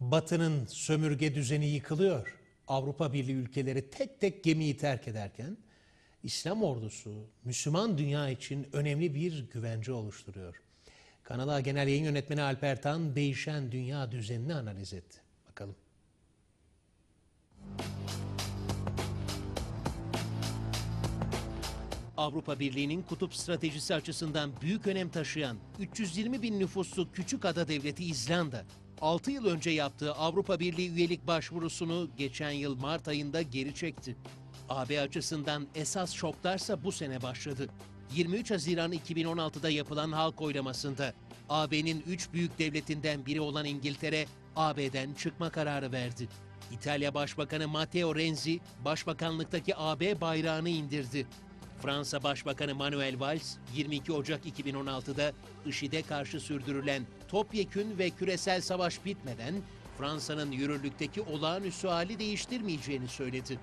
Batı'nın sömürge düzeni yıkılıyor. Avrupa Birliği ülkeleri tek tek gemiyi terk ederken İslam ordusu Müslüman dünya için önemli bir güvence oluşturuyor. Kanal A Genel Yayın Yönetmeni Alper Tan değişen dünya düzenini analiz etti. Bakalım. Avrupa Birliği'nin kutup stratejisi açısından büyük önem taşıyan 320 bin nüfuslu küçük ada devleti İzlanda, 6 yıl önce yaptığı Avrupa Birliği üyelik başvurusunu geçen yıl Mart ayında geri çekti. AB açısından esas şoklarsa bu sene başladı. 23 Haziran 2016'da yapılan halk oylamasında AB'nin 3 büyük devletinden biri olan İngiltere, AB'den çıkma kararı verdi. İtalya Başbakanı Matteo Renzi, başbakanlıktaki AB bayrağını indirdi. Fransa Başbakanı Manuel Valls 22 Ocak 2016'da IŞİD'e karşı sürdürülen topyekün ve küresel savaş bitmeden Fransa'nın yürürlükteki olağanüstü hali değiştirmeyeceğini söyledi.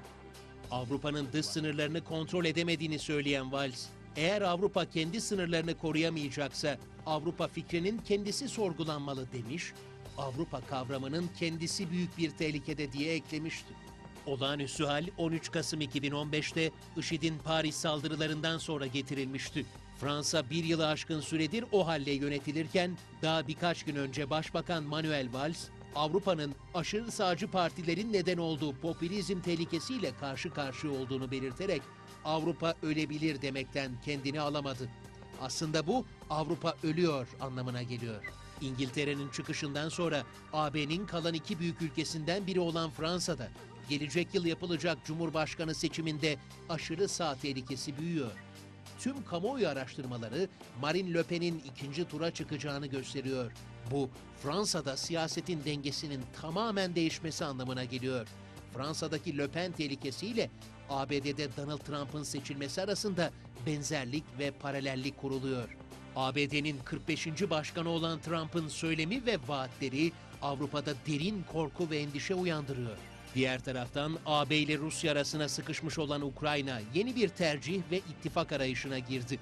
Avrupa'nın dış sınırlarını kontrol edemediğini söyleyen Valls, eğer Avrupa kendi sınırlarını koruyamayacaksa Avrupa fikrinin kendisi sorgulanmalı demiş, Avrupa kavramının kendisi büyük bir tehlikede diye eklemişti. Olağanüstü hal 13 Kasım 2015'te IŞİD'in Paris saldırılarından sonra getirilmişti. Fransa bir yılı aşkın süredir o halle yönetilirken daha birkaç gün önce Başbakan Manuel Valls, Avrupa'nın aşırı sağcı partilerin neden olduğu popülizm tehlikesiyle karşı karşıya olduğunu belirterek Avrupa ölebilir demekten kendini alamadı. Aslında bu Avrupa ölüyor anlamına geliyor. İngiltere'nin çıkışından sonra AB'nin kalan iki büyük ülkesinden biri olan Fransa'da gelecek yıl yapılacak Cumhurbaşkanı seçiminde aşırı sağ tehlikesi büyüyor. Tüm kamuoyu araştırmaları Marine Le Pen'in ikinci tura çıkacağını gösteriyor. Bu Fransa'da siyasetin dengesinin tamamen değişmesi anlamına geliyor. Fransa'daki Le Pen tehlikesiyle ABD'de Donald Trump'ın seçilmesi arasında benzerlik ve paralellik kuruluyor. ABD'nin 45. başkanı olan Trump'ın söylemi ve vaatleri Avrupa'da derin korku ve endişe uyandırıyor. Diğer taraftan AB ile Rusya arasına sıkışmış olan Ukrayna yeni bir tercih ve ittifak arayışına girdi.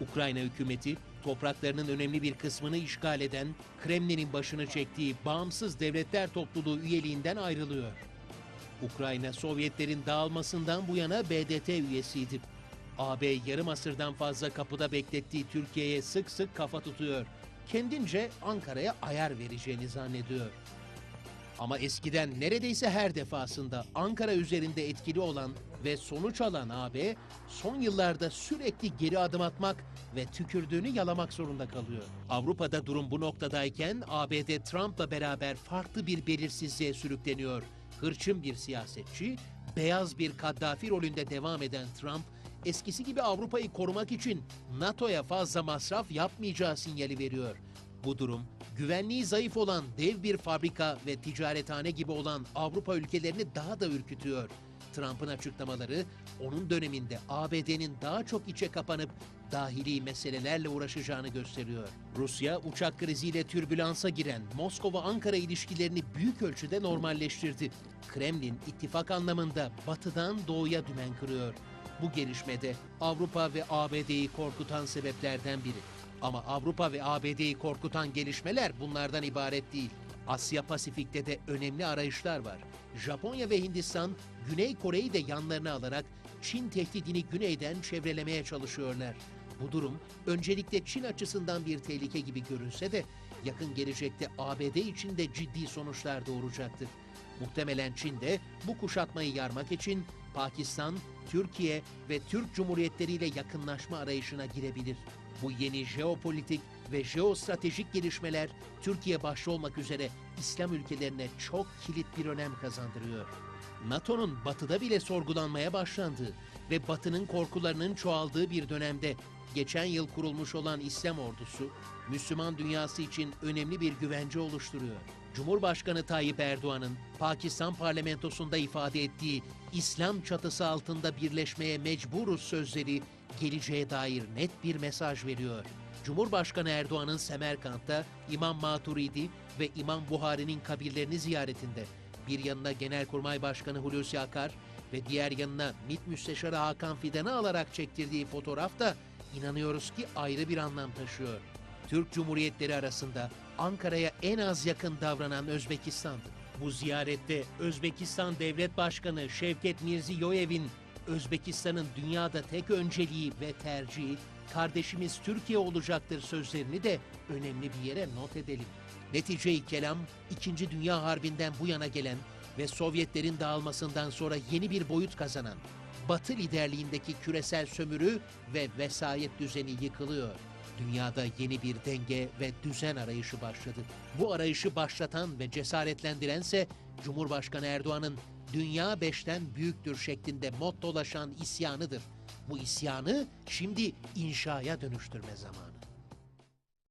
Ukrayna hükümeti topraklarının önemli bir kısmını işgal eden Kremlin'in başını çektiği Bağımsız Devletler Topluluğu üyeliğinden ayrılıyor. Ukrayna Sovyetlerin dağılmasından bu yana BDT üyesiydi. AB yarım asırdan fazla kapıda beklettiği Türkiye'ye sık sık kafa tutuyor. Kendince Ankara'ya ayar vereceğini zannediyor. Ama eskiden neredeyse her defasında Ankara üzerinde etkili olan ve sonuç alan AB son yıllarda sürekli geri adım atmak ve tükürdüğünü yalamak zorunda kalıyor. Avrupa'da durum bu noktadayken ABD Trump'la beraber farklı bir belirsizliğe sürükleniyor. Hırçın bir siyasetçi, beyaz bir Kaddafi rolünde devam eden Trump, eskisi gibi Avrupa'yı korumak için NATO'ya fazla masraf yapmayacağı sinyali veriyor. Bu durum güvenliği zayıf olan dev bir fabrika ve ticarethane gibi olan Avrupa ülkelerini daha da ürkütüyor. Trump'ın açıklamaları onun döneminde ABD'nin daha çok içe kapanıp dahili meselelerle uğraşacağını gösteriyor. Rusya uçak kriziyle türbülansa giren Moskova-Ankara ilişkilerini büyük ölçüde normalleştirdi. Kremlin ittifak anlamında batıdan doğuya dümen kırıyor. Bu gelişmede Avrupa ve ABD'yi korkutan sebeplerden biri. Ama Avrupa ve ABD'yi korkutan gelişmeler bunlardan ibaret değil. Asya Pasifik'te de önemli arayışlar var. Japonya ve Hindistan, Güney Kore'yi de yanlarına alarak Çin tehdidini güneyden çevrelemeye çalışıyorlar. Bu durum öncelikle Çin açısından bir tehlike gibi görünse de yakın gelecekte ABD için de ciddi sonuçlar doğuracaktır. Muhtemelen Çin de bu kuşatmayı yarmak için Pakistan, Türkiye ve Türk Cumhuriyetleri ile yakınlaşma arayışına girebilir. Bu yeni jeopolitik ve jeostratejik gelişmeler Türkiye başta olmak üzere İslam ülkelerine çok kilit bir önem kazandırıyor. NATO'nun batıda bile sorgulanmaya başlandığı ve batının korkularının çoğaldığı bir dönemde geçen yıl kurulmuş olan İslam ordusu, Müslüman dünyası için önemli bir güvence oluşturuyor. Cumhurbaşkanı Tayyip Erdoğan'ın Pakistan parlamentosunda ifade ettiği İslam çatısı altında birleşmeye mecburuz sözleri geleceğe dair net bir mesaj veriyor. Cumhurbaşkanı Erdoğan'ın Semerkant'ta İmam Maturidi ve İmam Buhari'nin kabirlerini ziyaretinde bir yanına Genelkurmay Başkanı Hulusi Akar ve diğer yanına MİT Müsteşarı Hakan Fidan'ı alarak çektirdiği fotoğraf da inanıyoruz ki ayrı bir anlam taşıyor. Türk Cumhuriyetleri arasında Ankara'ya en az yakın davranan Özbekistan'dı. Bu ziyarette Özbekistan Devlet Başkanı Şevket Mirziyoyev'in Özbekistan'ın dünyada tek önceliği ve tercihi kardeşimiz Türkiye olacaktır sözlerini de önemli bir yere not edelim. Netice-i kelam, İkinci Dünya Harbi'nden bu yana gelen ve Sovyetlerin dağılmasından sonra yeni bir boyut kazanan Batı liderliğindeki küresel sömürü ve vesayet düzeni yıkılıyor. Dünyada yeni bir denge ve düzen arayışı başladı. Bu arayışı başlatan ve cesaretlendirense Cumhurbaşkanı Erdoğan'ın dünya beşten büyüktür şeklinde mottolaşan isyanıdır. Bu isyanı şimdi inşaya dönüştürme zamanı.